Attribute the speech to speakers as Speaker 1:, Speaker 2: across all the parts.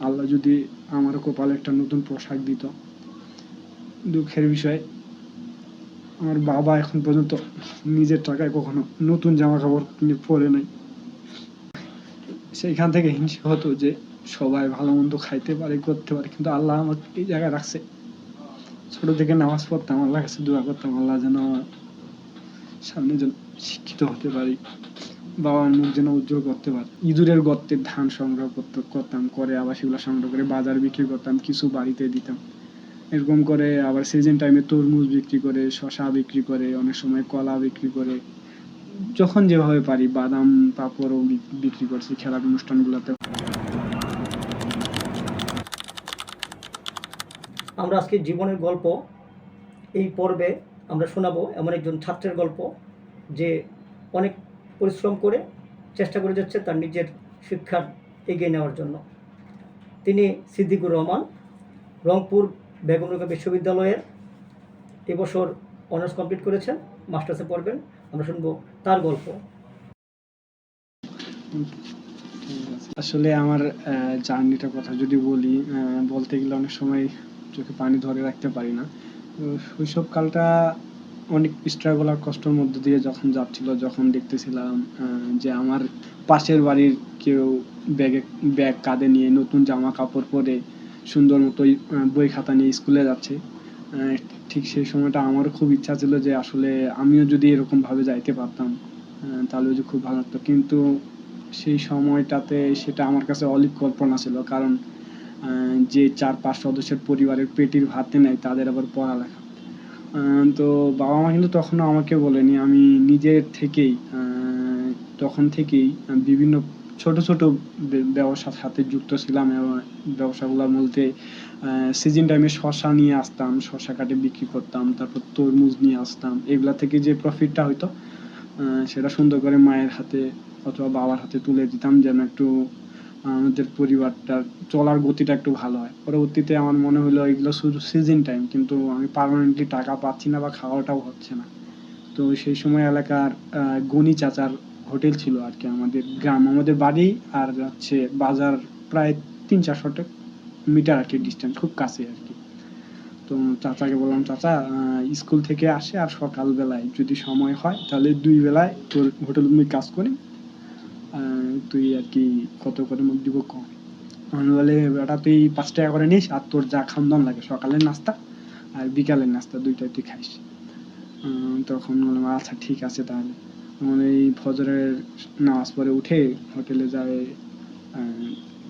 Speaker 1: আল্লাহ যদি আমার কপালে একটা নতুন পোশাক দিত। দুঃখের বিষয়, আমার বাবা এখন পর্যন্ত নিজের টাকায় কখনো নতুন জামা কাপড় কিনে পরে নাই। সেইখান থেকে হিংসা হতো যে সবাই ভালো মন্দ খাইতে পারে, করতে পারে, কিন্তু আল্লাহ আমাকে এই জায়গায় রাখছে। ছোট থেকে নামাজ পড়তাম আল্লাহ কাছে দোয়া করতাম, আল্লাহ যেন আমার সামনে যেন শিক্ষিত হতে পারি। বাবার মুখ যেন উজ্জ্বল করতে পারি। ইঁদুরের গর্তের ধান সংগ্রহ করতে করতাম, করে আবার সেগুলো সংগ্রহ করে বাজার বিক্রি করতাম, কিছু বাড়িতে দিতাম। এরকম করে আবার সিজন টাইমে তরমুজ বিক্রি করে শশা বিক্রি করে, অনেক সময় কলা বিক্রি করে। যখন যেভাবে পারি বাদাম, পাঁপড়ও বিক্রি করছি খেলার অনুষ্ঠানগুলোতে।
Speaker 2: আমরা আজকে জীবনের গল্প, এই পর্বে আমরা শোনাবো এমন একজন ছাত্রের গল্প, যে অনেক পরিশ্রম করে চেষ্টা করে যাচ্ছে তার নিজের শিক্ষার এগিয়ে নেওয়ার জন্য। তিনি সিদ্দিকুর রহমান, রংপুর বেগম রোকেয়া বিশ্ববিদ্যালয়ের এবছর অনার্স কমপ্লিট করেছেন, মাস্টার্সে পড়বেন। আমরা শুনব তার গল্প।
Speaker 1: আসলে আমার জার্নিটার কথা যদি বলি বলতে গেলে অনেক সময় চোখে পানি ধরে রাখতে পারি না। শৈশবকালটা অনেক স্ট্রাগল আর কষ্টের মধ্যে দিয়ে যখন যাচ্ছিল, যখন দেখতেছিলাম যে আমার পাশের বাড়ির কেউ ব্যাগে, ব্যাগ কাঁধে নিয়ে নতুন জামা কাপড় পরে সুন্দর মতো বই খাতা নিয়ে স্কুলে যাচ্ছে। ঠিক সেই সময়টা আমারও খুব ইচ্ছা ছিল যে আসলে আমিও যদি এরকম ভাবে যাইতে পারতাম তাহলে যে খুব ভালো লাগতো। কিন্তু সেই সময়টাতে সেটা আমার কাছে অলিক কল্পনা ছিল। কারণ যে চার পাঁচ সদস্যের পরিবারের পেটির ভাতে নেয় তাদের আবার পড়ালেখা। তো বাবা মা কিন্তু তখনও আমাকে বলেনি। আমি নিজের থেকেই তখন থেকেই বিভিন্ন ছোট ছোট ব্যবসার সাথে যুক্ত ছিলাম এবং ব্যবসাগুলোর মধ্যে সিজন টাইমে শশা নিয়ে আসতাম শশা কাটে বিক্রি করতাম তারপর তরমুজ নিয়ে আসতাম। এগুলা থেকে যে প্রফিটটা আহ, সেটা সুন্দর করে মায়ের হাতে অথবা বাবার হাতে তুলে দিতাম যেন একটু আমাদের পরিবারটার চলার গতিটা একটু ভালো হয়। পরবর্তীতে আমার মনে হলো এগুলো শুধু সিজন টাইম কিন্তু আমি পার্মানেন্টলি টাকা পাচ্ছি না বা খাওয়াটাও হচ্ছে না। তো সেই সময় এলাকার গনি চাচার হোটেল ছিল আর কি আমাদের গ্রাম। আমাদের বাড়ি আর হচ্ছে বাজার প্রায় তিন চারশো মিটার আর কি ডিস্টেন্স খুব কাছে আর কি। তো চাচাকে বললাম, চাচা স্কুল থেকে আসে আর সকালবেলায় যদি সময় হয়, তাহলে দুই বেলায় তোর হোটেল কাজ করি। তুই আর কি কত করে মুখ দিব কম আমি বলে, বেটা, তুই পাঁচ টাকা করে নিস আর তোর যা খামদান লাগে, সকালের নাস্তা আর বিকালের নাস্তা, দুইটাই তুই খাইস। তখন বললাম আচ্ছা ঠিক আছে তাহলে। আমার এই ফজরের নামাজ পড়ে উঠে হোটেলে যায়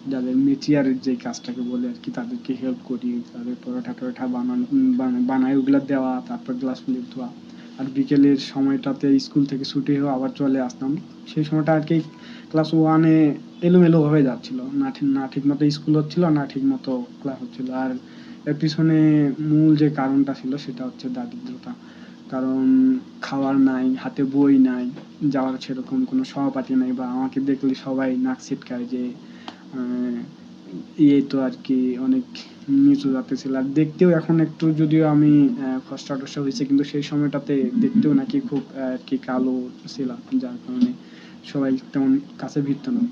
Speaker 1: যাদের মেচিয়ার যে কাজটাকে বলে আর কি, তাদেরকে হেল্প করি, তাদের পরোটা টরোটা বানানো বানা- বানায় ওগুলা দেওয়া, তারপর গ্লাস প্লেট ধোয়া। আর বিকেলের সময়টাতে স্কুল থেকে ছুটি হয়ে আবার চলে আসতাম। সেই সময়টা আর কি ক্লাস ওয়ানে এলোমেলো ভাবে যাচ্ছিল। না ঠিক না ঠিক মতো স্কুল হচ্ছিল, না ঠিক মতো ক্লাস হচ্ছিল। আর এর পিছনে মূল যে কারণটা ছিল সেটা হচ্ছে দারিদ্রতা। কারণ খাওয়ার নাই, হাতে বই নাই, যাওয়ার সেরকম কোনো সহপাঠী নাই বা আমাকে দেখলে সবাই নাক ছিটকায় যে ইয়ে তো আর কি অনেক নিচু জাতে ছিল আর দেখতেও এখন একটু যদিও আমি খসড়া টসা হয়েছে, কিন্তু সেই সময়টাতে দেখতেও নাকি খুব আর কি কালো ছিলাম যার কারণে সবাই তেমন কাছে ভিড়ত না।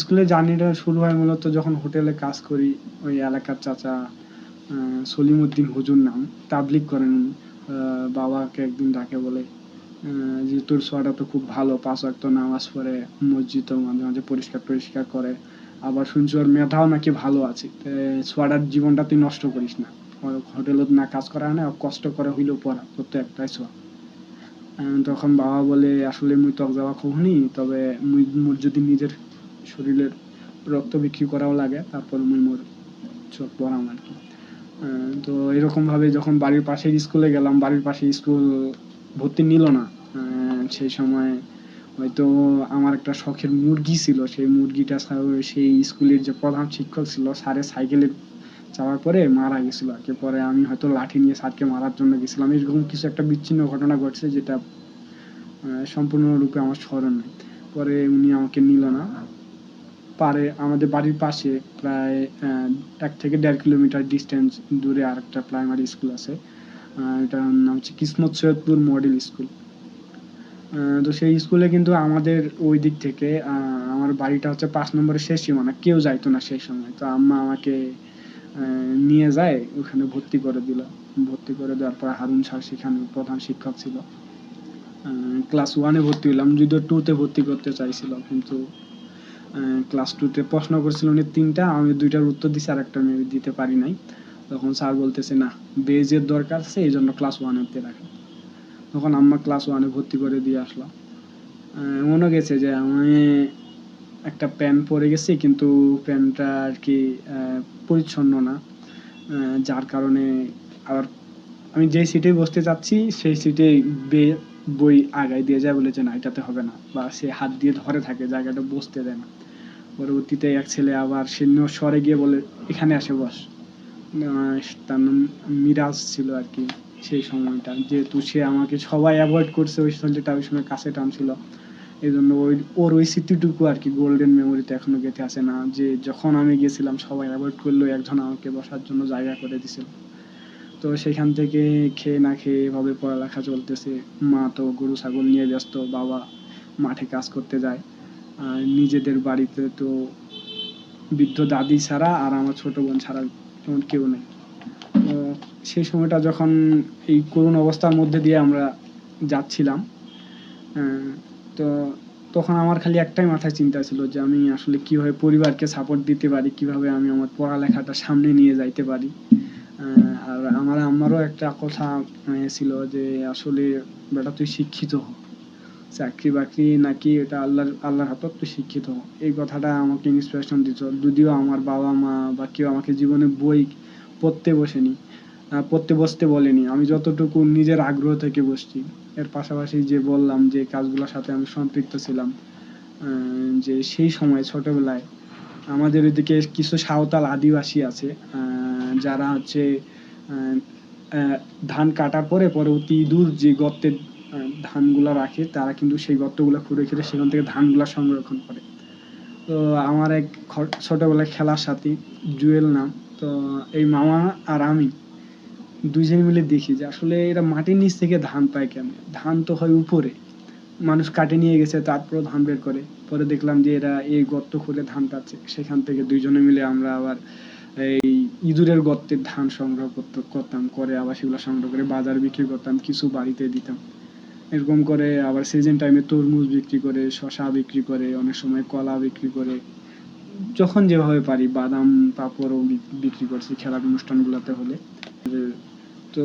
Speaker 1: স্কুলের জার্নিটা শুরু হয় মূলত যখন হোটেলে কাজ করি, ওই এলাকার চাচা সলিমুদ্দিন হুজুর নাম তাবলিক করেন বাবাকে একদিন ডাকে বলে যে তোর ছোয়াটা তো খুব ভালো, পাঁচ ওয়াক্ত নামাজ পড়ে, মসজিদও মাঝে মাঝে পরিষ্কার পরিষ্কার করে। আবার শুনছি ওর মেধাও নাকি ভালো আছে। ছোয়াটার জীবনটা তুই নষ্ট করিস না। হোটেলত না কাজ করা না কষ্ট করে হইলেও পড়া তোর তো একটাই ছোয়া। তখন বাবা বলে, আসলে মুই তক যাওয়া খুবনি তবে মুই যদি নিজের শরীরের রক্ত বিক্রি করাও লাগে, তারপর মুই মোর চোখ পড়াম আর কি। তো এরকম ভাবে যখন বাড়ির পাশের স্কুলে গেলাম, বাড়ির পাশে স্কুল ভর্তি নিল না সেই সময় হয়তো আমার একটা শখের মুরগি ছিল, সেই মুরগিটা সেই স্কুলের যে প্রধান শিক্ষক ছিল স্যারের সাইকেলে যাওয়ার পরে মারা গেছিল। আর কি পরে আমি হয়তো লাঠি নিয়ে স্যারকে মারার জন্য গেছিলাম। এরকম কিছু একটা বিচ্ছিন্ন ঘটনা ঘটছে যেটা সম্পূর্ণরূপে আমার স্মরণ নেই পরে উনি আমাকে নিল না। পারে আমাদের বাড়ির পাশে প্রায় এক থেকে দেড় কিলোমিটার ডিস্টেন্স দূরে আরেকটা প্রাইমারি স্কুল আছে। এটার নাম হচ্ছে কিসমত সৈয়দপুর মডেল স্কুল তো সেই স্কুলে কিন্তু আমাদের ওই দিক থেকে আমার বাড়িটা হচ্ছে পাঁচ নম্বরের শেষ সীমানা, কেউ যাইতো না সেই সময়। তো আম্মা আমাকে নিয়ে যায়, ওখানে ভর্তি করে দিল। ভর্তি করে দেওয়ার পর হারুন স্যার সেখানে প্রধান শিক্ষক ছিল। ক্লাস ওয়ানে ভর্তি হলাম যদিও টুতে ভর্তি করতে চাইছিল, কিন্তু ক্লাস টুতে প্রশ্ন করছিল উনি তিনটা, আমি দুইটার উত্তর দিছি, আর একটা আমি দিতে পারি নাই। তখন স্যার বলতেছে, না, বেজের দরকার আছে, এই জন্য ক্লাস ওয়ানেতে রাখে। তখন আম্মা ক্লাস ওয়ানে ভর্তি করে দিয়ে আসলো। মনে গেছে যে আমি একটা প্যান্ট পরে গেছি, কিন্তু প্যান্টটা আর কি পরিচ্ছন্ন না। যার কারণে আবার আমি যেই সিটে বসতে যাচ্ছি সেই সিটে বে, বই আগায় দিয়ে যায় বলেছে না, এটাতে হবে না। বা সে হাত দিয়ে ধরে থাকে, জায়গাটা বসতে দেয় না। পরবর্তীতে এক ছেলে আবার সে সরে গিয়ে বলে, এখানে আসে বস। তার নাম মিরাজ ছিল আর কি। সেই সময়টা। যেহেতু সে আমাকে সবাই অ্যাভয়েড করছে ওই ছেলেটা ওই সময় কাছে টানছিল। এই জন্য ওই ওর ওই স্মৃতিটুকু আর কি গোল্ডেন মেমোরিতে এখনও গেঁথে আছে না। যে যখন আমি গেছিলাম, সবাই অ্যাভয়েড করল একজন আমাকে বসার জন্য জায়গা করে দিছিল। তো সেখান থেকে খেয়ে না খেয়ে এভাবে পড়ালেখা চলতেছে। মা তো গরু, ছাগল নিয়ে ব্যস্ত, বাবা মাঠে কাজ করতে যায়। আর নিজেদের বাড়িতে তো বৃদ্ধ দাদি ছাড়া আর আমার ছোট বোন ছাড়া তেমন কেউ নেই। সেই সময়টা যখন এই করুণ অবস্থার মধ্যে দিয়ে আমরা যাচ্ছিলাম তো তখন আমার খালি একটাই মাথায় চিন্তা ছিল যে আমি আসলে কীভাবে পরিবারকে সাপোর্ট দিতে পারি কীভাবে আমি আমার পড়ালেখাটা সামনে নিয়ে যাইতে পারি। আর আমার আমারও একটা কথা আহ, ছিল যে আসলে বেটা তুই শিক্ষিত হ। চাকরি বাকরি নাকি এটা আল্লাহর আল্লাহর হাতত তুই শিক্ষিত হ। এই কথাটা আমাকে ইন্সপিরেশন দিত। যদিও আমার বাবা মা বা কেউ আমাকে জীবনে বই পড়তে বসেনি পড়তে বসতে বলেনি। আমি যতটুকু নিজের আগ্রহ থেকে বসছি, এর পাশাপাশি যে বললাম যে কাজগুলোর সাথে আমি সম্পৃক্ত ছিলাম যে সেই সময় ছোটবেলায় আমাদের ওইদিকে কিছু সাঁওতাল আদিবাসী আছে যারা হচ্ছে ধান কাটার পরে পরবর্তী ইঁদুর যে গর্তে ধানগুলো রাখে, তারা কিন্তু সেই গর্তগুলো খুঁড়ে খুঁড়ে সেখান থেকে ধানগুলা সংরক্ষণ করে। তো আমার এক ছোটবেলায় খেলার সাথী জুয়েল নাম তো এই মামা আর আমি দুইজন মিলে দেখি যে আসলে এরা মাটির নিচ থেকে ধান পায় কেমন ধান তো হয় উপরে। মানুষ কাটে নিয়ে গেছে তারপর ধান বের করে। পরে দেখলাম যে এরা এই গর্ত খুলে ধান পাচ্ছে। সেখান থেকে দুইজনে মিলে আমরা আবার এই ইঁদুরের গর্তের ধান সংগ্রহ করতে করতাম, করে আবার সেগুলো সংগ্রহ করে বাজার বিক্রি করতাম, কিছু বাড়িতে দিতাম। এরকম করে আবার সিজন টাইমে তরমুজ বিক্রি করে শশা বিক্রি করে, অনেক সময় কলা বিক্রি করে। যখন যেভাবে পারি, বাদাম, পাঁপড়ও বিক্রি করছি খেলার অনুষ্ঠানগুলোতে হলে। তো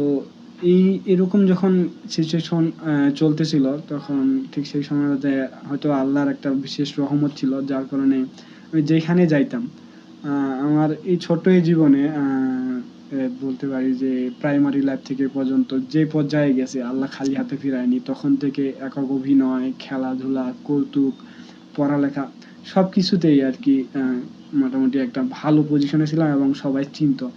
Speaker 1: এই, এরকম যখন সিচুয়েশন চলতেছিল, তখন ঠিক সেই সময়টাতে হয়তো আল্লাহর একটা বিশেষ রহমত ছিল, যার কারণে আমি যেখানে যাইতাম আমার এই ছোট্ট এই জীবনে বলতে পারি যে প্রাইমারি লাইফ থেকে পর্যন্ত যে পর্যায়ে গেছে, আল্লাহ খালি হাতে ফিরায়নি, তখন থেকে একক অভিনয়, খেলাধুলা, কৌতুক, পড়ালেখা সব কিছুতেই আর কি মোটামুটি একটা ভালো পজিশনে ছিলাম এবং সবাই চিনতো।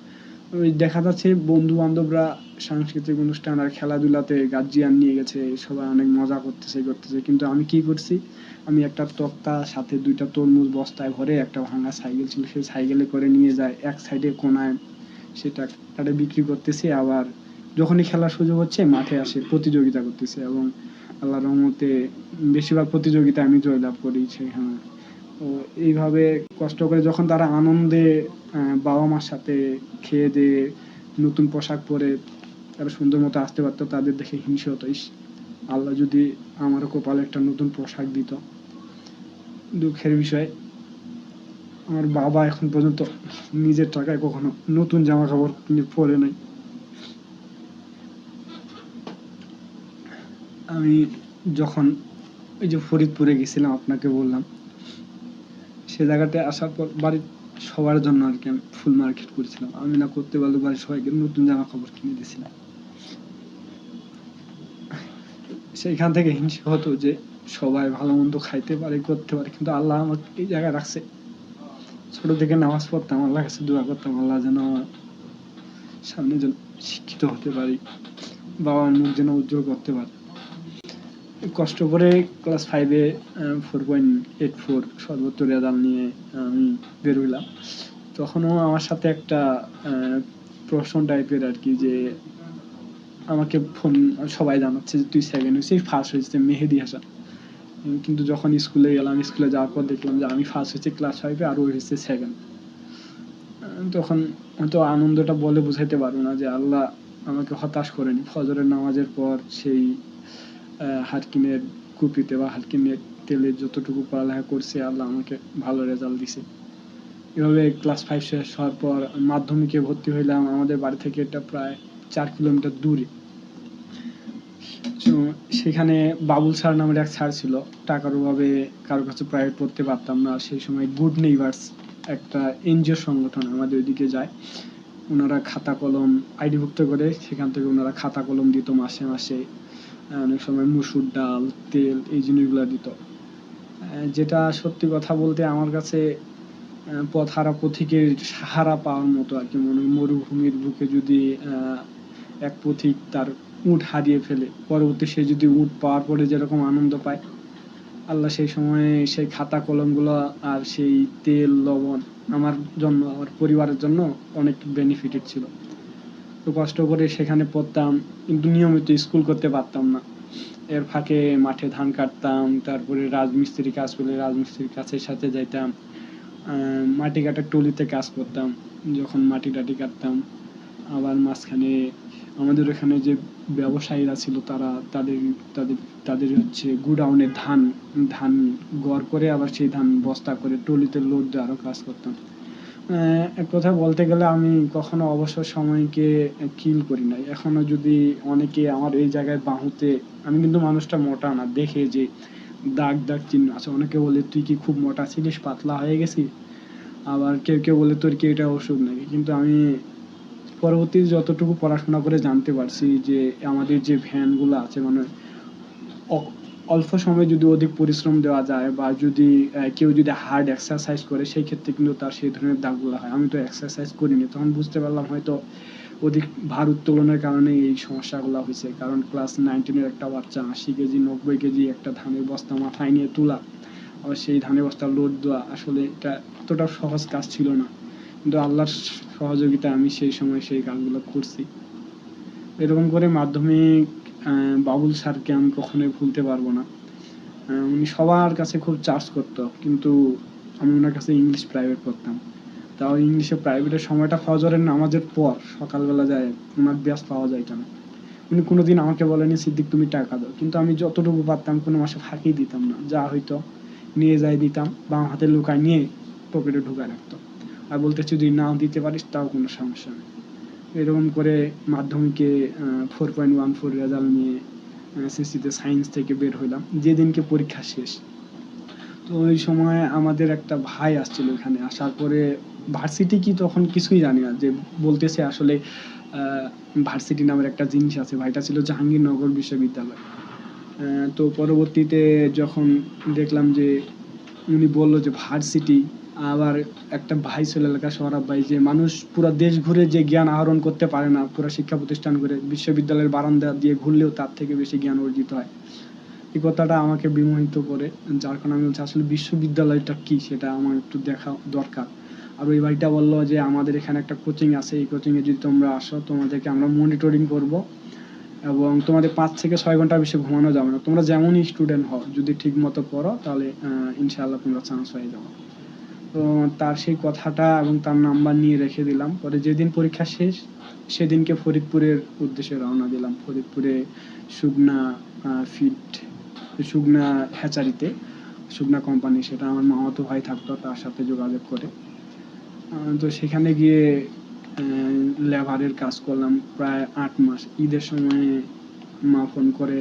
Speaker 1: ওই দেখা যাচ্ছে বন্ধু বান্ধবরা সাংস্কৃতিক অনুষ্ঠান আর খেলাধুলাতে গার্জিয়ান নিয়ে গেছে, সবাই অনেক মজা করতেছে করতেছে। কিন্তু আমি কি করছি? আমি একটা তক্তা, সাথে দুইটা তরমুজ বস্তায় ভরে একটা ভাঙা সাইকেল ছিল, সেই সাইকেলে করে নিয়ে যায় এক সাইডে কোনায়। সেটা তাটা বিক্রি করতেছি, আবার যখনই খেলার সুযোগ হচ্ছে মাঠে আসে, প্রতিযোগিতা করতেছে এবং আল্লাহর রহমতে বেশিরভাগ প্রতিযোগিতা আমি জয়লাভ করি সেখানে। এইভাবে কষ্ট করে যখন তারা আনন্দে বাবা মার সাথে খেয়ে দিয়ে নতুন পোশাক পরে তারা সুন্দর মতো আসতে পারতো, তাদের দেখে হিংসে হতো, ইস, আল্লাহ যদি আমারও কপালে একটা নতুন পোশাক দিত। দুঃখের বিষয়, আমার বাবা এখন পর্যন্ত নিজের টাকায় কখনো নতুন জামা কাপড় পরে নাই। আমি যখন ওই যে ফরিদপুরে গেছিলাম, আপনাকে বললাম সে জায়গাতে আসার পর বাড়ির সবার জন্য আর কি আমি ফুল মার্কেট করেছিলাম। আমি না করতে পারলে বাড়ির সবাইকে নতুন জামা কাপড় কিনে দিয়েছিলাম। সেইখান থেকে হিংসে হতো যে সবাই ভালো মন্দ খাইতে পারে, করতে পারে, কিন্তু আল্লাহ আমাকে এই জায়গায় রাখছে। ছোট থেকে নামাজ পড়তাম, আল্লাহর কাছে দোয়া করতাম, আল্লাহ যেন আমার সামনে যেন শিক্ষিত হতে পারি, বাবার মুখ যেন উজ্জ্বল করতে পারে। কষ্ট করে ক্লাস ফাইভে ফোর পয়েন্ট এইট ফোর সর্বোচ্চ রেজাল্ট নিয়ে আমি বেরোইলাম তখনও আমার সাথে একটা প্রশ্ন টাইপের আর কি যে আমাকে ফোন সবাই জানাচ্ছে যে, তুই সেকেন্ড হয়েছিস ফার্স্ট হয়েছে মেহেদি হাসান। কিন্তু যখন স্কুলে গেলাম স্কুলে যাওয়ার পর দেখলাম যে, আমি ফার্স্ট হয়েছি ক্লাস ফাইভে আর ওই হচ্ছে সেকেন্ড তখন হয়তো আনন্দটা বলে বোঝাইতে পারব না যে, আল্লাহ আমাকে হতাশ করেনি। ফজরের নামাজের পর সেই আহ, হারকিনের কুপিতে বা হারকিনের তেলে যতটুকু পড়ালেখা করছে আল্লাহ আমাকে ভালো রেজাল্ট দিছে। এভাবে ক্লাস ফাইভ শেষ হওয়ার পর মাধ্যমিকে ভর্তি হইলাম। আমাদের বাড়ি থেকে এটা প্রায় চার কিলোমিটার দূরে। সেখানে বাবুল স্যার নামের এক স্যার ছিল। টাকার অভাবে কারোর কাছে প্রাইভেট পড়তে পারতাম না। সেই সময় গুড নেইবার্স একটা এনজিও সংগঠন আমাদের ওইদিকে যায়। ওনারা খাতা কলম আইডিভুক্ত করে সেখান থেকে ওনারা খাতা কলম দিত মাসে মাসে। অনেক সময় মুসুর ডাল তেল এই জিনিসগুলো দিত। যেটা সত্যি কথা বলতে আমার কাছে আহ, পথহারা পথিকের সাহারা পাওয়ার মতো আর কি। মনে মরুভূমির বুকে যদি এক পথিক তার উট হারিয়ে ফেলে পরবর্তী সে যদি উট পাওয়ার পরে যেরকম আনন্দ পায় আল্লাহ সেই সময়ে সেই খাতা কলমগুলো আর সেই তেল লবণ আমার জন্য আমার পরিবারের জন্য অনেক বেনিফিটেড ছিল। তো কষ্ট করে সেখানে পড়তাম, কিন্তু নিয়মিত স্কুল করতে পারতাম না। এর ফাঁকে মাঠে ধান কাটতাম, তারপরে রাজমিস্ত্রি কাজ করলে রাজমিস্ত্রির কাছের সাথে যাইতাম মাটি কাটার টলিতে কাজ করতাম, যখন মাটি টাটি কাটতাম। আবার মাঝখানে আমাদের ওখানে যে ব্যবসায়ীরা ছিল তারা, তাদের তাদের তাদের হচ্ছে গুডাউনে ধান ধান গড় করে আবার সেই ধান বস্তা করে টলিতে লোড দিয়ে আরও কাজ করতাম। এক কথা বলতে গেলে আমি কখনো অবসর সময়কে কিল করি নাই। এখনও যদি অনেকে আমার এই জায়গায় বাহুতে, আমি কিন্তু মানুষটা মোটা না, দেখে যে দাগ দাগ চিহ্ন আছে। অনেকে বলে, তুই কি খুব মোটা ছিলিস? পাতলা হয়ে গেছিস? আবার কেউ কেউ বলে, তোর কি এটা ওষুধ নাকি? কিন্তু আমি পরবর্তী যতটুকু পড়াশোনা করে জানতে পারছি যে আমাদের যে ভ্যানগুলো আছে মানে অল্প সময়ে যদি অধিক পরিশ্রম দেওয়া যায় বা যদি কেউ যদি হার্ড এক্সারসাইজ করে, সেই ক্ষেত্রে কিন্তু তার সেই ধরনের দাগগুলো হয়। আমি তো এক্সারসাইজ করিনি, তখন বুঝতে পারলাম হয়তো অধিক ভার উত্তোলনের কারণে এই সমস্যাগুলো হয়েছে। কারণ ক্লাস নাইনটিনের একটা বাচ্চা আশি কেজি, নব্বই কেজি একটা ধানের বস্তা মাথায় নিয়ে তোলা, আবার সেই ধানের বস্তা লোড দেওয়া আসলে এটা অতটা সহজ কাজ ছিল না। কিন্তু আল্লাহর সহযোগিতায় আমি সেই সময় সেই কাজগুলো করছি। এরকম করে মাধ্যমিক বাবুল স্যারকে আমি কখনোই ভুলতে পারব না। উনি সবার কাছে খুব চার্জ করতো, কিন্তু আমি ওনার কাছে ইংলিশ প্রাইভেট পড়তাম। তাও ইংলিশে প্রাইভেটের সময়টা ফজরের নামাজের পর সকালবেলা যায়, ওনার ব্যাস পাওয়া যায় কেন? উনি কোনোদিন আমাকে বলেনি, সিদ্দিক, তুমি টাকা দাও। কিন্তু আমি যতটুকু পারতাম, কোনো মাসে ফাঁকি দিতাম না। যা হইতো, নিয়ে যাই দিতাম, বাম হাতে লুকায় নিয়ে পকেটে ঢুকায় রাখতো। আর বলতেছি, যদি নাও দিতে পারিস, তাও কোনো সমস্যা নেই। এরকম করে মাধ্যমিকে four point one four result নিয়ে এসএসসিতে সায়েন্স থেকে বের হইলাম। যেদিনকে পরীক্ষা শেষ। তো ওই সময় আমাদের একটা ভাই আসছিল এখানে। আসার পরে ভার্সিটি কি তখন কিছুই জানি না। যে বলতেছে আসলে ভার্সিটি নামের একটা জিনিস আছে। ভাইটা ছিল জাহাঙ্গীরনগর বিশ্ববিদ্যালয়। তো পরবর্তীতে যখন দেখলাম যে উনি বলল যে ভার্সিটি আবার একটা ভাই ছিল এলাকা সৌরভ ভাই যে মানুষ পুরো দেশ ঘুরে যে জ্ঞান আহরণ করতে পারে না পুরো শিক্ষা প্রতিষ্ঠান করে বিশ্ববিদ্যালয়ের বারান্দা দিয়ে ঘুরলেও তার থেকে বেশি জ্ঞান অর্জিত হয়। এই কথাটা আমাকে বিমোহিত করে যার কারণে আমি বলছি আসলে বিশ্ববিদ্যালয়টা কি সেটা আমার একটু দেখা দরকার। আর ওই ভাইটা বলল যে আমাদের এখানে একটা কোচিং আছে এই কোচিংয়ে যদি তোমরা আসো তোমাদেরকে আমরা মনিটরিং করব এবং তোমাদের পাঁচ থেকে ছয় ঘণ্টা বেশি ঘুমানো যাবে না। তোমরা যেমনই স্টুডেন্ট হও যদি ঠিক মতো পড়ো তাহলে আহ, ইনশাআল্লাহ তোমরা চান্স হয়ে যাবে। তো তার সেই কথাটা এবং তার নাম্বার নিয়ে রেখে দিলাম। পরে যেদিন পরীক্ষা শেষ সেদিনকে ফরিদপুরের উদ্দেশ্যে রওনা দিলাম। ফরিদপুরে সুগনা ফিট সুগনা হ্যাচারিতে সুগনা কোম্পানি সেটা আমার মামাতো ভাই থাকতো তার সাথে যোগাযোগ করে। তো সেখানে গিয়ে লেবারের কাজ করলাম প্রায় আট মাস। ঈদের সময় মা ফোন করে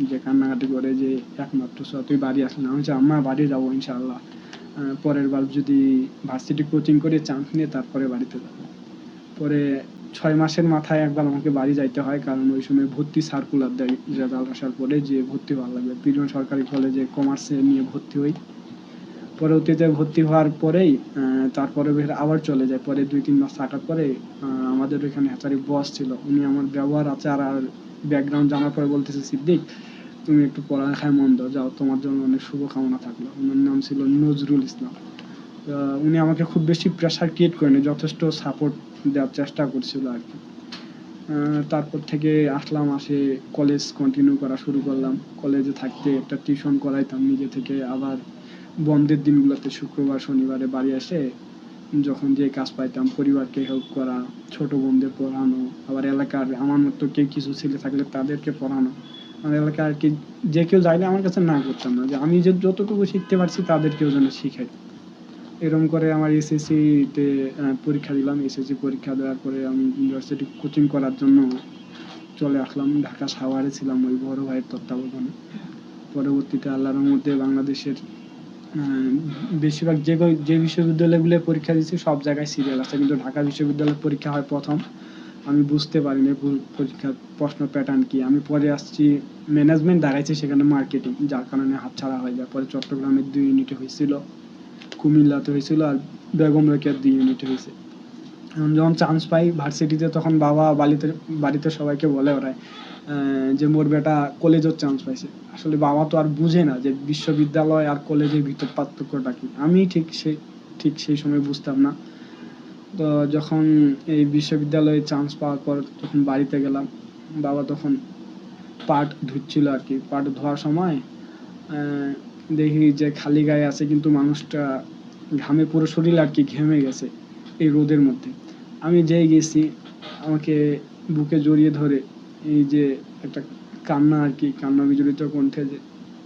Speaker 1: যে কান্নাকাটি করে যে একমাত্র তুই বাড়ি আসলি আমি আম্মা বাড়ি যাব ইনশাআল্লাহ। আহ, পরের বার যদি ভার্সিটি কোচিং করে চান্স নিয়ে তারপরে বাড়িতে যাব। পরে ছয় মাসের মাথায় একবার আমাকে বাড়ি যাইতে হয়, কারণ ওই সময় ভর্তি সার্কুলার দেয় রেজাল্ট আসার পরে যে ভর্তি হওয়া লাগবে। পিরিয়ন সরকারি কলেজে কমার্সে নিয়ে ভর্তি হই। পরবর্তীতে ভর্তি হওয়ার পরেই তারপরে বের আবার চলে যায় পরে দুই, তিন মাস থাকার পরে আমাদের ওইখানে হ্যাচারি বস ছিল। উনি আমার ব্যবহার আচার আর ব্যাকগ্রাউন্ড জানার পরে বলতেছে, সিদ্দিক তুমি একটু পড়ালেখায় মন দাও, যাও, তোমার জন্য অনেক শুভকামনা থাকল। ওনার নাম ছিল নজরুল ইসলাম। উনি আমাকে খুব বেশি প্রেশার ক্রিয়েট করেনি, যথেষ্ট সাপোর্ট দেওয়ার চেষ্টা করছিল আর কি। তারপর থেকে আসলাম, আসে কলেজ কন্টিনিউ করা শুরু করলাম। কলেজে থাকতে একটা টিউশন করাইতাম, নিজে থেকে আবার বন্ধের দিনগুলোতে শুক্রবার, শনিবারে বাড়ি এসে যখন যে কাজ পাইতাম, পরিবারকে হেল্প করা, ছোট বোনদের পড়ানো, আবার এলাকার আমার মতো কেউ কিছু ছেলে থাকলে তাদেরকে পড়ানো। আমার এলাকায় আর কি, যে কেউ চাইলে আমার কাছে না করতাম না। যে আমি যে যতটুকু শিখতে পারছি তাদেরকেও যেন শিখাই। এরকম করে আমার এসএসসিতে পরীক্ষা দিলাম। এসএসসি পরীক্ষা দেওয়ার পরে আমি ইউনিভার্সিটি কোচিং করার জন্য চলে আসলাম। ঢাকা সাভারে ছিলাম ওই বড় ভাইয়ের তত্ত্বাবধানে। পরবর্তীতে আল্লাহর মধ্যে বাংলাদেশের বেশিরভাগ যে যে বিশ্ববিদ্যালয়গুলো পরীক্ষা দিচ্ছি সব জায়গায় সিরিয়াল আছে। কিন্তু ঢাকা বিশ্ববিদ্যালয়ের পরীক্ষা হয় প্রথম। আমি বুঝতে পর- পরীক্ষার প্রশ্ন প্যাটার্ন কি। আমি পরে আসছি ম্যানেজমেন্ট দাঁড়াইছে সেখানে মার্কেটিং যার কারণে হাতছাড়া হয়ে যায়। পরে চট্টগ্রামের দুই ইউনিটে হয়েছিল, কুমিল্লাতে হয়েছিল আর বেগম রোকেয়ার দুই ইউনিটে হয়েছে। যখন চান্স পাই ভার্সিটিতে তখন বাবা বাড়িতে বাড়িতে সবাইকে বলে ওরাই যে মোর বেটা কলেজের চান্স পাইছে। আসলে বাবা তো আর বুঝে না যে বিশ্ববিদ্যালয় আর কলেজের ভিতর পার্থক্যটা কি। আমি ঠিক সেই ঠিক সেই সময় বুঝতাম না। তো যখন এই বিশ্ববিদ্যালয়ে চান্স পাওয়ার পর তখন বাড়িতে গেলাম। বাবা তখন পাট ধুচ্ছিল আর কি। পাট ধোয়ার সময় দেখি যে খালি গায়ে আছে কিন্তু মানুষটা ঘামে পুরো শরীর আর কি ঘেমে গেছে এই রোদের মধ্যে। আমি যেই গেছি, আমাকে বুকে জড়িয়ে ধরে এই যে একটা কান্না আর কি, কান্না বিজড়িত কণ্ঠে যে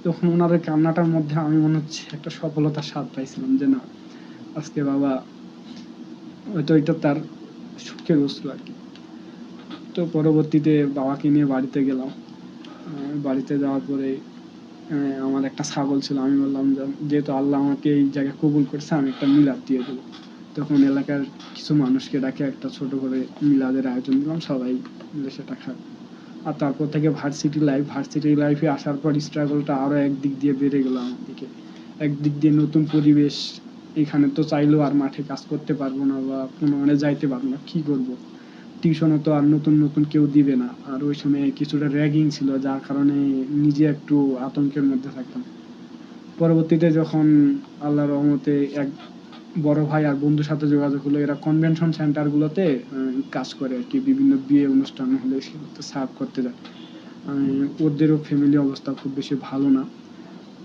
Speaker 1: তখন ওনার কান্নাটার মধ্যে আমি মনে হচ্ছে একটা সফলতার স্বাদ পাইছিলাম যে না, আজকে বাবা হয়তো এটা তার সুখের অশ্রু আর কি। তো পরবর্তীতে বাবাকে নিয়ে বাড়িতে গেলাম। বাড়িতে যাওয়ার পরে আমার একটা ছাগল ছিল। আমি বললাম যেহেতু আল্লাহ আমাকে এই জায়গায় কবুল করছে, আমি একটা মিলাদ দিয়ে দেবো। তখন এলাকার কিছু মানুষকে ডাকে একটা ছোট করে মিলাদের আয়োজন দিলাম। সবাই মিলে সেটা খায়। আর তারপর থেকে ভার্সিটি লাইফ ভার্সিটি লাইফে আসার পর স্ট্রাগলটা আরও একদিক দিয়ে বেড়ে গেল আমার দিকে। একদিক দিয়ে নতুন পরিবেশ এখানে তো চাইলেও আর মাঠে কাজ করতে পারব না বা কোনো মানে যাইতে পারব না, কি করব? টিউশনও তো আর নতুন নতুন কেউ দিবে না। আর ওই সময় কিছুটা র্যাগিং ছিল, যার কারণে নিজে একটু আতঙ্কের মধ্যে থাকতাম। পরবর্তীতে যখন আল্লাহর রহমতে এক বড় ভাই আর বন্ধুর সাথে যোগাযোগ হলো, এরা কনভেনশন সেন্টারগুলোতে কাজ করে আর কি। বিভিন্ন বিয়ে অনুষ্ঠান হলে সেগুলোতে সার্ভ করতে যায়। ওদেরও ফ্যামিলি অবস্থা খুব বেশি ভালো না।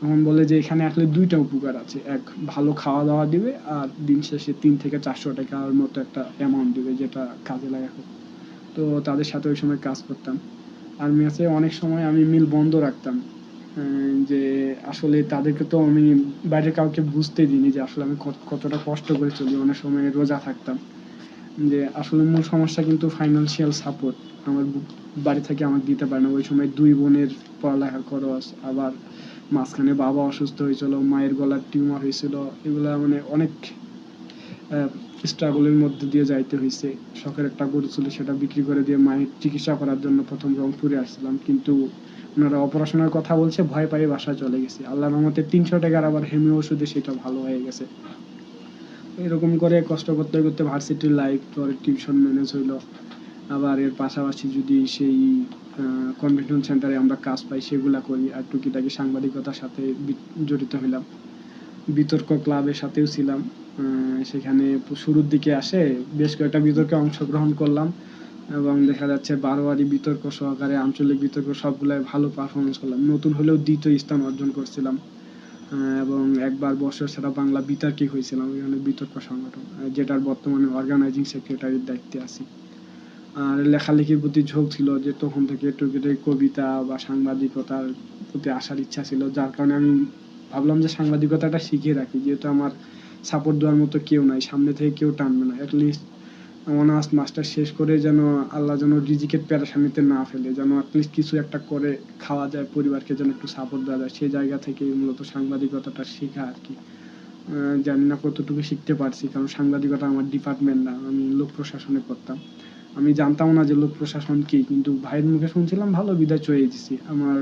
Speaker 1: তখন বলে যে এখানে আসলে দুইটা উপকার আছে। এক, ভালো খাওয়া দাওয়া দিবে, আর দিন শেষে তিন থেকে চারশো টাকার মতো একটা অ্যামাউন্ট দিবে যেটা কাজে লাগা তো তাদের সাথে ওই সময় কাজ করতাম। আর মেসে অনেক সময় আমি মিল বন্ধ রাখতাম। যে আসলে তাদেরকে তো আমি বাইরে কাউকে বুঝতে দিইনি যে আসলে আমি কতটা কষ্ট করে চলি। অনেক সময় রোজা থাকতাম। যে আসলে মূল সমস্যা কিন্তু ফাইনান্সিয়াল সাপোর্ট আমার বাড়ি থেকে আমাকে দিতে পারে না। ওই সময় দুই বোনের পড়ালেখার খরচ, আবার মাঝখানে বাবা অসুস্থ হয়েছিল, মায়ের গলার টিউমার হয়েছিল, এগুলা মানে অনেক স্ট্রাগলের মধ্যে দিয়ে যাইতে হয়েছে শখের একটা গরু ছিল, সেটা বিক্রি করে দিয়ে মায়ের চিকিৎসা করার জন্য প্রথম রংপুরে আসছিলাম, কিন্তু ওনারা অপারেশনের কথা বলছে, ভয় পাই বাসায় চলে গেছি। আল্লাহর রহমতে তিনশো টাকার আবার হেমিও ওষুধে সেটা ভালো হয়ে গেছে। এরকম করে কষ্ট করতে করতে ভার্সিটির লাইফ পরে টিউশন ম্যানেজ হইল। আবার এর পাশাপাশি যদি সেই কনভেনশন সেন্টারে আমরা কাজ পাই, সেগুলা করি আর টুকিটাকি সাংবাদিকতার সাথে জড়িত হইলাম। বিতর্ক ক্লাবের সাথেও ছিলাম সেখানে শুরুর দিকে আসে বেশ কয়েকটা বিতর্কে অংশগ্রহণ করলাম এবং দেখা যাচ্ছে বারোয়ারি বিতর্ক সহকারে আঞ্চলিক বিতর্ক সবগুলাই ভালো পারফরমেন্স করলাম। নতুন হলেও দ্বিতীয় স্থান অর্জন করছিলাম এবং একবার বছর সেরা বাংলা বিতর্কে হয়েছিলাম এখানে বিতর্ক সংগঠন যেটার বর্তমানে অর্গানাইজিং সেক্রেটারির দায়িত্বে আছি। আর লেখালেখির প্রতি ঝোঁক ছিল যে তখন থেকে টুকিটাকি কবিতা বা সাংবাদিকতার প্রতি আসার ইচ্ছা ছিল, যার কারণে আমি ভাবলাম যে সাংবাদিকতাটা শিখে রাখি। যেহেতু আমার সাপোর্ট দেওয়ার মতো কেউ নাই, সামনে থেকে কেউ টানবে না। অ্যাটলিস্ট অনার্স মাস্টার শেষ করে যেন আল্লাহ যেন রিজিকের প্যারাসানিতে না ফেলে, যেন অ্যাটলিস্ট কিছু একটা করে খাওয়া যায়, পরিবারকে যেন একটু সাপোর্ট দেওয়া যায়। সেই জায়গা থেকে মূলত সাংবাদিকতাটা শেখা আর কি। জানি না কতটুকু শিখতে পারছি, কারণ সাংবাদিকতা আমার ডিপার্টমেন্ট না, আমি লোক প্রশাসনে করতাম আমি জানতাম না যে লোক প্রশাসন কি, কিন্তু ভাইয়ের মুখে শুনছিলাম, ভালো বিদায় চয়ে দিছি। আমার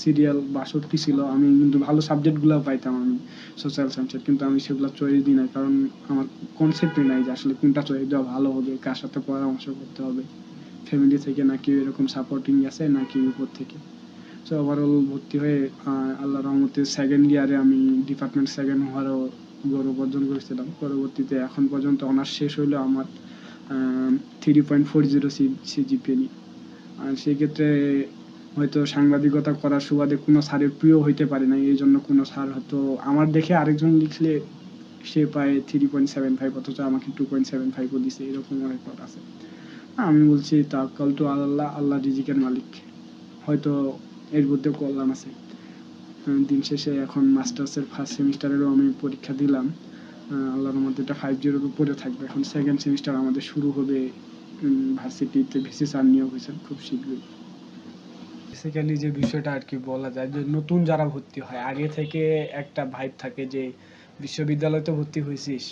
Speaker 1: সিরিয়াল বাষট্টি ছিল, আমি কিন্তু ভালো সাবজেক্টগুলো পাইতাম আমি সোশ্যাল সায়েন্সের কিন্তু আমি সেগুলো চয়েস দিই না কারণ আমার কনসেপ্টই নাই যে আসলে কোনটা চয়েস দেওয়া ভালো হবে, কার সাথে পরামর্শ করতে হবে ফ্যামিলি থেকে নাকি এরকম সাপোর্টিং আছে, নাকি উপর থেকে। সো ওভারঅল ভর্তি হয়ে আল্লাহ রহমতে সেকেন্ড ইয়ারে আমি ডিপার্টমেন্ট সেকেন্ড হওয়ারও গৌরব অর্জন করেছিলাম। পরবর্তীতে এখন পর্যন্ত অনার্স শেষ হইলেও আমার three point four zero CGPA আর সেক্ষেত্রে হয়তো সাংবাদিকতা করার সুবাদে কোনো স্যারের প্রিয় হইতে পারে না এই জন্য কোনো স্যার হয়তো আমার দেখে আরেকজন লিখলে সে পায় থ্রি পয়েন্ট সেভেন ফাইভ অথচ আমাকে টু পয়েন্ট সেভেন ফাইভও দিছে, এরকম অনেক কথা আছে। আমি বলছি তাকাল তো আল্লাহ আল্লাহ রিজিকের মালিক। হয়তো এর মধ্যে কল্যাণ আছে। দিন শেষে এখন মাস্টার্সের ফার্স্ট সেমিস্টারেরও আমি পরীক্ষা দিলাম। আল্লাহর মধ্যে এটা ফাইভ জিরোর উপরে থাকবে। এখন সেকেন্ড সেমিস্টার আমাদের শুরু হবে ভার্সিটিতে ভিসি স্যার নিয়োগ হয়েছেন খুব শীঘ্রই। বেসিক্যালি যে বিষয়টা আর কি বলা যায়, যে নতুন যারা ভর্তি হয়, আগে থেকে একটা ভাইব থাকে যে বিশ্ববিদ্যালয়তে ভর্তি হয়েছিস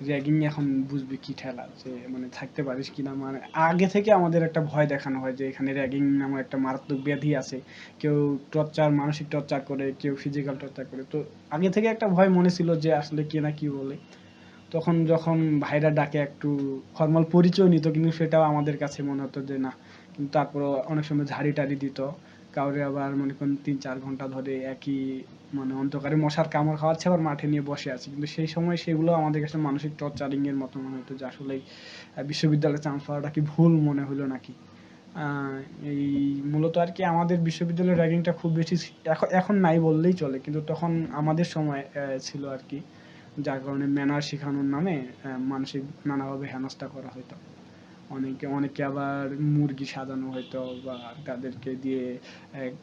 Speaker 1: র্যাগিং এখন বুঝবি কি ঠেলা, যে মানে থাকতে পারিস কিনা। মানে আগে থেকে আমাদের একটা ভয় দেখানো হয় যে এখানে র্যাগিং নামক একটা মারাত্মক ব্যাধি আছে। কেউ টর্চার, মানসিক টর্চার করে, কেউ ফিজিক্যাল টর্চার করে। তো আগে থেকে একটা ভয় মনে ছিল যে আসলে কে না কি বলে। তখন যখন ভাইরা ডাকে একটু ফর্মাল পরিচয় নিত, কিন্তু সেটাও আমাদের কাছে মনে হতো যে না। কিন্তু তারপরও অনেক সময় ঝাড়ি টাড়ি দিত। কাউরে আবার মনে করেন তিন, চার ঘণ্টা ধরে একই মানে অন্ধকারে মশার কামড় খাওয়াচ্ছে, আবার মাঠে নিয়ে বসে আছে। কিন্তু সেই সময় সেগুলো আমাদের কাছে মানসিক টর্চারিং এর মতো মনে হতো, যে আসলে বিশ্ববিদ্যালয়ে চান্স পাওয়াটা কি ভুল মনে হলো নাকি? এই মূলত আর কি আমাদের বিশ্ববিদ্যালয়ের র্যাগিংটা খুব বেশি এখন এখন নাই বললেই চলে। কিন্তু তখন আমাদের সময় ছিল আর কি, যার কারণে ম্যানার শেখানোর নামে মানসিক নানাভাবে হেনস্থা করা হতো। অনেকে অনেকে আবার মুরগি সাজানো হতো বা তাদেরকে দিয়ে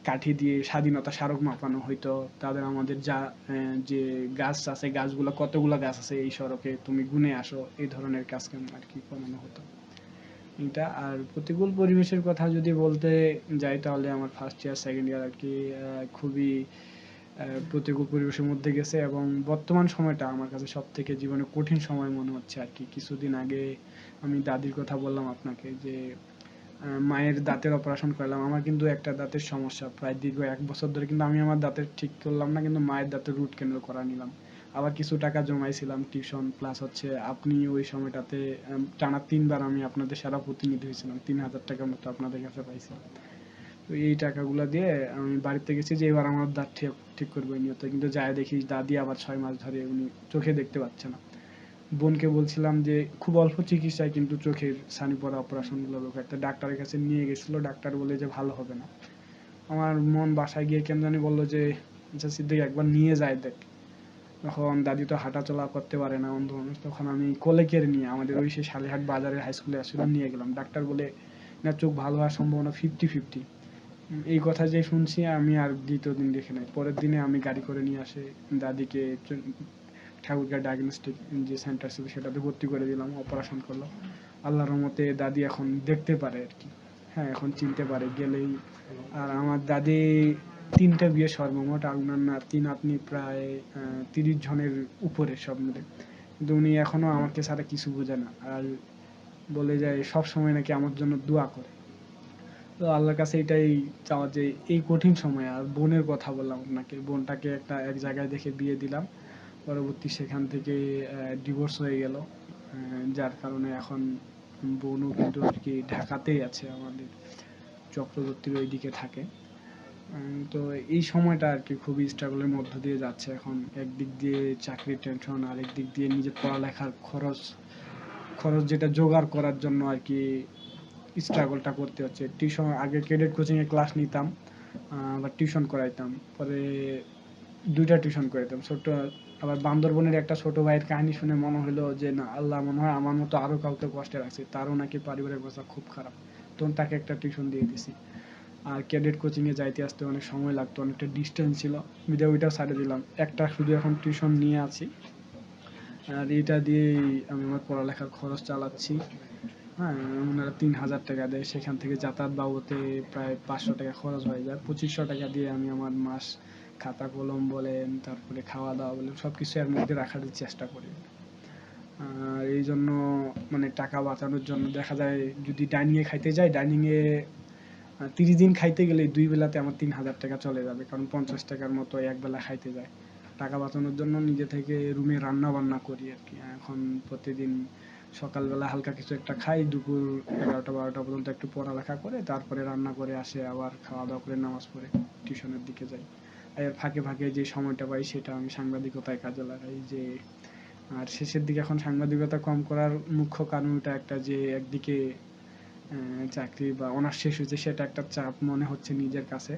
Speaker 1: কাঠি দিয়ে স্বাধীনতা স্মারক মাপানো হইতো তাদের আমাদের যা যে গাছ আছে, গাছগুলো, কতগুলো গাছ আছে এই সড়কে তুমি গুনে আসো, এই ধরনের কাজ কাম আর কি করানো হতো? এটা আর প্রতিকূল পরিবেশের কথা যদি বলতে যাই তাহলে আমার ফার্স্ট ইয়ার সেকেন্ড ইয়ার আর কি খুবই প্রতিকূল পরিবেশের মধ্যে গেছে এবং বর্তমান সময়টা আমার কাছে সব থেকে জীবনে কঠিন সময় মনে হচ্ছে আর কি। কিছুদিন আগে আমি দাদির কথা বললাম আপনাকে যে মায়ের দাঁতের অপারেশন করলাম। আমার কিন্তু একটা দাঁতের সমস্যা, প্রায় দীর্ঘ এক বছর ধরে কিন্তু আমি আমার দাঁতের ঠিক করলাম না, কিন্তু মায়ের দাঁতের রুট কেন্দ্র করা নিলাম। আবার কিছু টাকা জমাইছিলাম টিউশন প্লাস হচ্ছে আপনি ওই সময়টাতে টানা তিনবার আমি আপনাদের সেরা প্রতিনিধি হয়েছিলাম। তিন হাজার টাকার মতো আপনাদের কাছে পাইছিলাম তো এই টাকাগুলো দিয়ে আমি বাড়িতে গেছি যে এবার আমার দাঁত ঠিক ঠিক করব নিয়তে কিন্তু যায় দেখি দাদি আবার ছয় মাস ধরে উনি চোখে দেখতে পাচ্ছে না। বোনকে বলছিলাম যে খুব অল্প চিকিৎসায় কিন্তু চোখের ছানি পড়া অপারেশনগুলো একটা ডাক্তারের কাছে নিয়ে গেছিল, ডাক্তার বলে যে ভালো হবে না। আমার মন বাসায় গিয়ে কেন জানি বলল যে আচ্ছা সিদ্দিক, একবার নিয়ে যায় দেখ। তখন দাদি তো হাঁটা চলা করতে পারে না, অন্ধ মানুষ। তখন আমি কোলে কেড়ে নিয়ে আমাদের ওই সেই শালিহাট বাজারের হাই স্কুলে আসলে, নিয়ে গেলাম। ডাক্তার বলে, না, চোখ ভালো হওয়ার সম্ভাবনা ফিফটি ফিফটি এই কথা যে শুনছি, আমি আর দ্বিতীয় দিন দেখে নাই। পরের দিনে আমি গাড়ি করে নিয়ে আসে দাদিকে ঠাকুরগাঁ ডায়াগনস্টিক যে সেন্টার ছিল সেটাতে ভর্তি করে দিলাম অপারেশন করল। আল্লাহর রহমতে দাদি এখন দেখতে পারে আর কি। হ্যাঁ এখন চিনতে পারে, গেলেই। আর আমার দাদি তিনটা বিয়ে সর্বমোট আর উনার নাতি নাতনি প্রায় তিরিশ জনের উপরে সব মিলে। কিন্তু উনি এখনও আমাকে ছাড়া কিছু বোঝে না। আর বলে যায় সব সময় নাকি আমার জন্য দোয়া করে। তো আল্লাহর কাছে এটাই চাওয়া যে এই কঠিন সময়ে আর বোনের কথা বললাম আপনাকে। বোনটাকে একটা এক জায়গায় দেখে বিয়ে দিলাম। পরবর্তী সেখান থেকে ডিভোর্স হয়ে গেল। যার কারণে এখন বোনও কিন্তু আর কি ঢাকাতেই আছে, আমাদের চক্রবর্তীর ওইদিকে থাকে। তো এই সময়টা আর কি খুবই স্ট্রাগলের মধ্য দিয়ে যাচ্ছে এখন। একদিক দিয়ে চাকরির টেনশন আরেক দিক দিয়ে নিজের পড়ালেখার খরচ খরচ যেটা জোগাড় করার জন্য আর কি স্ট্রাগলটা করতে হচ্ছে। টিউশন আগে ক্রেডিট কোচিংয়ে ক্লাস নিতাম আবার টিউশন করাইতাম। পরে দুইটা টিউশন করাইতাম। ছোট আবার বান্দরবনের একটা ছোট ভাইয়ের কাহিনী শুনে মনে হলো যে, না, আল্লাহ মনে হয় আমার মতো আরও কাউকে কষ্টে রাখছে। তারও নাকি পারিবারিক অবস্থা খুব খারাপ। তখন তাকে একটা টিউশন দিয়ে দিছি। আর ক্যাডেট কোচিংয়ে যাইতে আসতে অনেক সময় লাগতো, অনেকটা ডিস্টেন্স ছিল। বিদে ওইটাও সাইডে দিলাম। একটা শুধু এখন টিউশন নিয়ে আছি। আর এটা দিয়েই আমি আমার পড়ালেখার খরচ চালাচ্ছি। হ্যাঁ ওনারা তিন হাজার টাকা দেয়। সেখান থেকে যাতায়াত বাবদে প্রায় পাঁচশো টাকা খরচ হয়ে যায়। পঁচিশশো টাকা দিয়ে আমি আমার মাস খাতা, কলম বলেন, তারপরে খাওয়া দাওয়া বলেন সব কিছু এর মধ্যে রাখার চেষ্টা করি। আর এই জন্য মানে টাকা বাঁচানোর জন্য দেখা যায়, যদি ডাইনিংয়ে খাইতে যাই ডাইনিংয়ে তিরিশ দিন খাইতে গেলে দুই বেলাতে আমার তিন হাজার টাকা চলে যাবে। কারণ পঞ্চাশ টাকার মতো এক বেলা খাইতে যায়। টাকা বাঁচানোর জন্য নিজে থেকে রুমে রান্না বান্না করি আর কি। এখন প্রতিদিন সকালবেলা হালকা কিছু একটা খাই, দুপুর এগারোটা, বারোটা পর্যন্ত একটু পড়ালেখা করে, তারপরে রান্না করে আসে, আবার খাওয়া দাওয়া করে নামাজ পড়ে, টিউশনের দিকে যাই। এর ফাঁকে ফাঁকে যে সময়টা পাই, সেটা আমি সাংবাদিকতায় কাজে লাগাই যে, আর শেষের দিকে এখন সাংবাদিকতা কম করার মুখ্য কারণ ওটা একটা যে, একদিকে চাকরি বা অনার্স শেষ হয়েছে, সেটা একটা চাপ মনে হচ্ছে নিজের কাছে।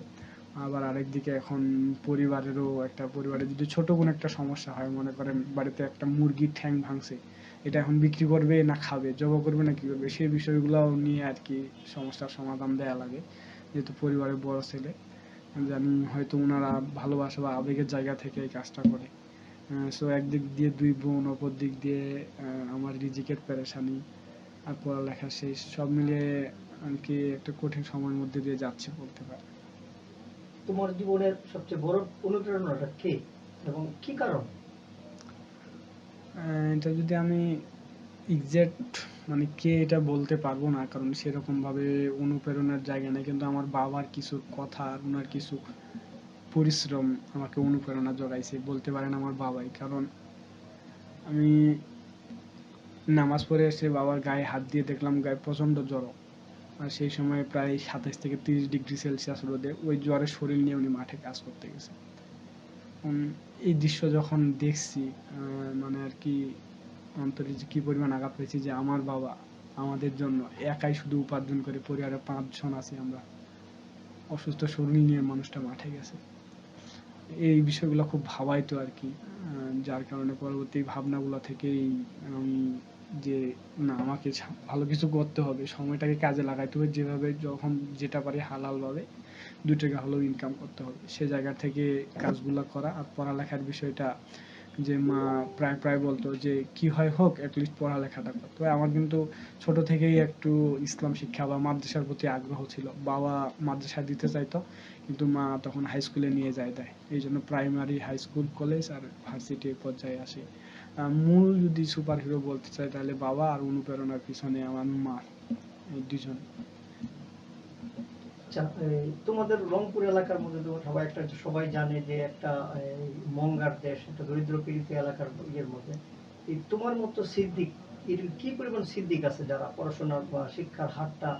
Speaker 1: আবার আরেকদিকে এখন পরিবারেরও একটা, পরিবারে যদি ছোট কোনো একটা সমস্যা হয়, মনে করেন বাড়িতে একটা মুরগির ঠ্যাং ভাঙছে এটা এখন বিক্রি করবে না খাবে, জবা করবে না কি করবে, সেই বিষয়গুলো নিয়ে আর কি সমস্যার সমাধান দেয়া লাগে, যেহেতু পরিবারের বড় ছেলে। জানি হয়তো ওনারা ভালোবাসা বা আবেগের জায়গা থেকে এই কাজটা করে। সো একদিক দিয়ে দুই বোন, অপর দিক দিয়ে আমার রিজিকের পেরেশানি আর পড়ালেখা শেষ, সব মিলিয়ে আর কি একটা কঠিন সময়ের মধ্যে দিয়ে যাচ্ছে বলতে পারে।
Speaker 2: তোমার জীবনের সবচেয়ে বড় অনুপ্রেরণাটা কে এবং কি কারণ?
Speaker 1: এটা যদি আমি এক্সাক্ট মানে কে এটা বলতে পারব না, কারণ সেরকম ভাবে অনুপ্রেরণার জায়গা নেই। কিন্তু আমার বাবার কিছু কথা ওনার কিছু পরিশ্রম আমাকে অনুপ্রেরণা জোগাইছে, বলতে পারেন আমার বাবাই। কারণ আমি নামাজ পড়ে এসে বাবার গায়ে হাত দিয়ে দেখলাম গায়ে প্রচণ্ড জ্বর। আর সেই সময় প্রায় সাতাশ থেকে তিরিশ ডিগ্রি সেলসিয়াস রোদে ওই জ্বরের শরীর নিয়ে উনি মাঠে কাজ করতে গেছে। এই দৃশ্য যখন দেখছি মানে আর কি অন্তরে যে কি পরিমাণ আঘাত পেয়েছি যে আমার বাবা আমাদের জন্য একাই শুধু উপার্জন করে পরিবারে পাঁচজন আছি আমরা। অসুস্থ শরীর নিয়ে মানুষটা মাঠে গেছে। এই বিষয়গুলো খুব ভাবাইতো আর কি যার কারণে পরবর্তী ভাবনাগুলো থেকেই আমি যে না, আমাকে ভালো কিছু করতে হবে, সময়টাকে কাজে লাগাইতে হবে যেভাবে যখন যেটা পারি হালাল ভাবে দু টাকা হলেও ইনকাম করতে হবে। সে জায়গা থেকে কাজগুলো করা আর পড়ালেখার বিষয়টা যে মা প্রায় প্রায় বলতো যে কি হয় হোক অ্যাটলিস্ট পড়ালেখাটা কর আমার কিন্তু ছোট থেকেই একটু ইসলাম শিক্ষা বা মাদ্রাসার প্রতি আগ্রহ ছিল। বাবা মাদ্রাসা দিতে চাইতো, কিন্তু মা তখন হাই স্কুলে নিয়ে যায় দেয়। এই জন্য প্রাইমারি হাই স্কুল কলেজ আর ভার্সিটি পর্যায়ে আসে। মূল যদি সুপার হিরো বলতে চাই, তাহলে বাবা আর অনুপ্রেরণার পিছনে আমার মা, এই দুজন
Speaker 2: তোমাদের রংপুর এলাকার মধ্যে তো সবাই একটা, সবাই জানে যে একটা মঙ্গার দেশ, একটা দরিদ্র পীড়িত এলাকার ইয়ের মধ্যে। এই তোমার মতো সিদ্দিক, এর কি পরিমাণ সিদ্দিক আছে যারা পড়াশোনার বা শিক্ষার হারটা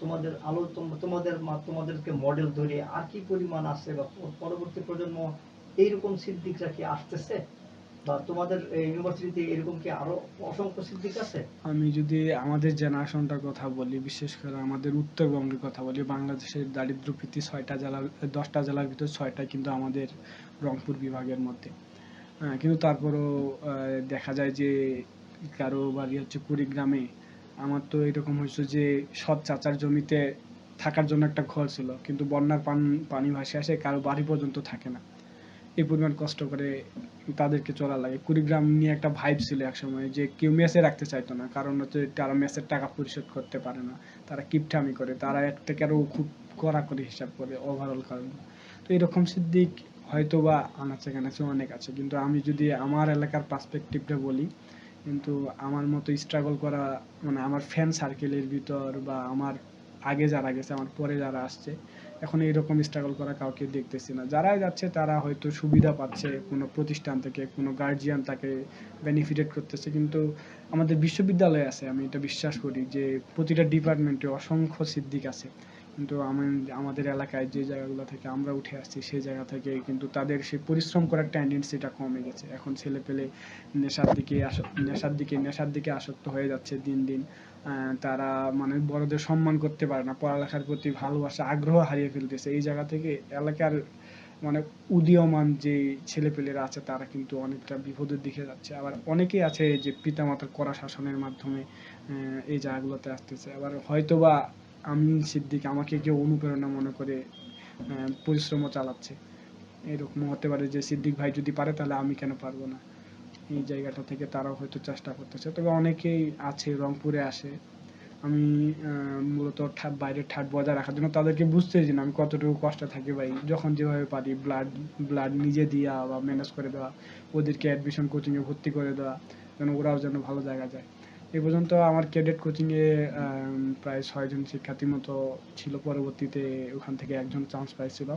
Speaker 2: তোমাদের আলো, তোম- তোমাদের তোমাদেরকে মডেল ধরে আর কি পরিমাণ আছে বা পরবর্তী প্রজন্ম এইরকম সিদ্দিকরা কি আসতেছে?
Speaker 1: আমি যদি আমাদের জেনারেশনটার কথা বলি, বিশেষ করে আমাদের উত্তরবঙ্গের কথা বলি, বাংলাদেশের দারিদ্র ভিত্তি ছয়টা জেলার, দশটা জেলার ভিতর ছয়টা কিন্তু আমাদের রংপুর বিভাগের মধ্যে। কিন্তু তারপরও দেখা যায় যে কারও বাড়ি হচ্ছে কুড়িগ্রামে। আমার তো এরকম হয়েছে যে সৎ চাচার জমিতে থাকার জন্য একটা ঘর ছিল, কিন্তু বন্যার পান, পানি ভাসে আসে, কারও বাড়ি পর্যন্ত থাকে না। এই পরিমাণ কষ্ট করে তাদেরকে চলা লাগে। কুড়িগ্রাম নিয়ে একটা ভাইব ছিল একসময় যে কেউ মেসে রাখতে চাইতো না। কারণ হচ্ছে তারা মেসের টাকা পরিশোধ করতে পারে না। তারা কিপটামি করে। তারা এক টাকারও খুব কড়া করে হিসাব করে ওভারঅল কারণ। তো এরকম সিদ্দিক হয়তো বা আনাচে কানাচে অনেক আছে। কিন্তু আমি যদি আমার এলাকার পার্সপেক্টিভটা বলি, কিন্তু আমার মতো স্ট্রাগল করা মানে আমার ফ্যান সার্কেলের ভিতর বা আমার আগে যারা গেছে, আমার পরে যারা আসছে এখন এইরকম স্ট্রাগল করা কাউকে দেখতেছি না। যারাই যাচ্ছে, তারা হয়তো সুবিধা পাচ্ছে, কোনো প্রতিষ্ঠান থেকে, কোনো গার্জিয়ান তাকে বেনিফিটেড করতেছে। কিন্তু আমাদের বিশ্ববিদ্যালয় আছে, আমি এটা বিশ্বাস করি যে প্রতিটা ডিপার্টমেন্টে অসংখ্য সিদ্দিক আছে। কিন্তু আমি, আমাদের এলাকায় যে জায়গাগুলো থেকে আমরা উঠে আসছি, সেই জায়গা থেকে কিন্তু তাদের সেই পরিশ্রম করার টেন্ডেন্সিটা কমে গেছে। এখন ছেলে পেলে নেশার দিকে নেশার দিকে নেশার দিকে আসক্ত হয়ে যাচ্ছে দিন দিন। তারা মানে বড়দের সম্মান করতে পারে না, পড়ালেখার প্রতি ভালোবাসা, আগ্রহ হারিয়ে ফেলতেছে। এই জায়গা থেকে এলাকার মানে উদীয়মান যে ছেলেপেলেরা আছে, তারা কিন্তু অনেকটা বিপদের দিকে যাচ্ছে। আবার অনেকেই আছে যে পিতামাতার কড়া শাসনের মাধ্যমে এই জায়গাগুলোতে আসতেছে। আবার হয়তোবা আমি সিদ্দিক আমাকে কেউ অনুপ্রেরণা মনে করে পরিশ্রমও চালাচ্ছে। এরকম হতে পারে যে সিদ্দিক ভাই যদি পারে, তাহলে আমি কেন পারব না? এই জায়গাটা থেকে তারাও হয়তো চেষ্টা করতেছে। তবে অনেকেই আছে, রংপুরে আসে। আমি মূলত ঠাট বাইরের ঠাট বজায় রাখার জন্য তাদেরকে বুঝতেছি না আমি কতটুকু কষ্ট থাকি ভাই যখন যেভাবে পারি ব্লাড ব্লাড নিজে দিয়া বা ম্যানেজ করে দেওয়া, ওদেরকে অ্যাডমিশন কোচিংয়ে ভর্তি করে দেওয়া, যেন ওরাও যেন ভালো জায়গা যায়। এ পর্যন্ত আমার ক্যাডেট কোচিংয়ে প্রায় ছয়জন শিক্ষার্থী মতো ছিল। পরবর্তীতে ওখান থেকে একজন চান্স পাইছিল।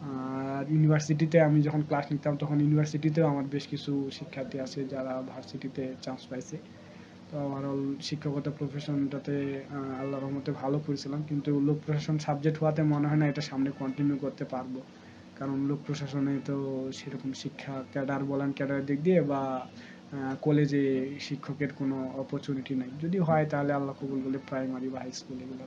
Speaker 1: আর ইউনিভার্সিটিতে আমি যখন ক্লাস নিতাম, তখন ইউনিভার্সিটিতেও আমার বেশ কিছু শিক্ষার্থী আছে যারা ভার্সিটিতে চান্স পাইছে। তো ওভারঅল শিক্ষকতা প্রফেশনটাতে আল্লাহ রহমতে ভালো করেছিলাম। কিন্তু লোক প্রশাসন সাবজেক্ট হওয়াতে মনে হয় না এটা সামনে কন্টিনিউ করতে পারব। কারণ লোক প্রশাসনে তো সেরকম শিক্ষা ক্যাডার বলেন ক্যাডারের দিক দিয়ে বা কলেজে শিক্ষকের কোনো অপরচুনিটি নাই। যদি হয় তাহলে আল্লাহ কবুল বলে প্রাইমারি বা হাই স্কুল এগুলো